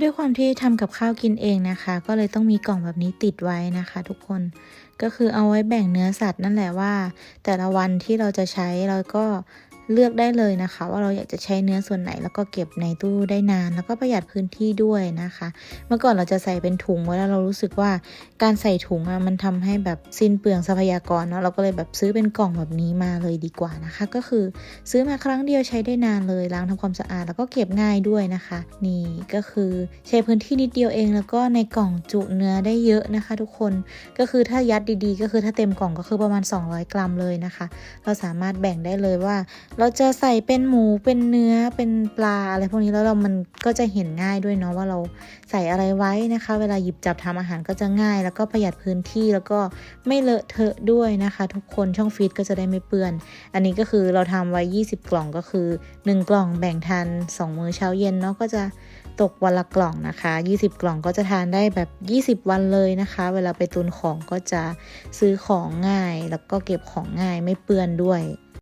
ด้วยความที่ทำกับข้าวกินเองนะคะ ก็เลยต้องมีกล่องแบบนี้ติดไว้นะคะ ทุกคนก็คือเอาไว้แบ่งเนื้อสัตว์นั่นแหละว่า แต่ละวันที่เราจะใช้เราก็ เลือกได้เลยนะคะ ว่าเราอยากจะใช้เนื้อส่วนไหน แล้วก็เก็บในตู้ได้นาน แล้วก็ประหยัดพื้นที่ด้วยนะคะ เมื่อก่อนเราจะใส่เป็นถุงไว้แล้วเรารู้สึกว่าการใส่ถุงอะมันทำให้แบบสิ้นเปลืองทรัพยากรเนาะเราก็เลยแบบซื้อเป็นกล่องแบบนี้มาเลยดีกว่านะคะ ก็คือซื้อมาครั้งเดียวใช้ได้นานเลยล้างทำความสะอาด แล้วก็เก็บง่ายด้วยนะคะ นี่ก็คือใช้พื้นที่นิดเดียวเอง แล้วก็ในกล่องจุเนื้อได้เยอะนะคะ ทุกคนก็คือถ้ายัดดีๆ ก็คือถ้าเต็มกล่องก็คือประมาณ 200 กรัมเลยนะคะ เราสามารถแบ่งได้เลยว่าเราจะใส่เป็นหมูเป็นเนื้อเป็นปลาอะไรพวกนี้แล้วเรามันก็จะเห็นง่ายด้วยเนาะว่าเราใส่อะไรไว้นะคะ เวลาหยิบจับทำอาหารก็จะง่าย แล้วก็ประหยัดพื้นที่แล้วก็ไม่เลอะเทอะด้วยนะคะ ทุกคนช่องฟีดก็จะได้ไม่เปื้อน อันนี้ก็คือเราทำไว้ 20 กล่องก็คือ 1 กล่องแบ่งทาน 2 มื้อเช้าเย็นเนาะก็จะตกวันละกล่องนะคะ 20 กล่องก็จะทานได้แบบ 20 วันเลยนะคะ เวลาไปตุนของก็จะซื้อของง่าย แล้วก็เก็บของง่ายไม่เปื้อนด้วย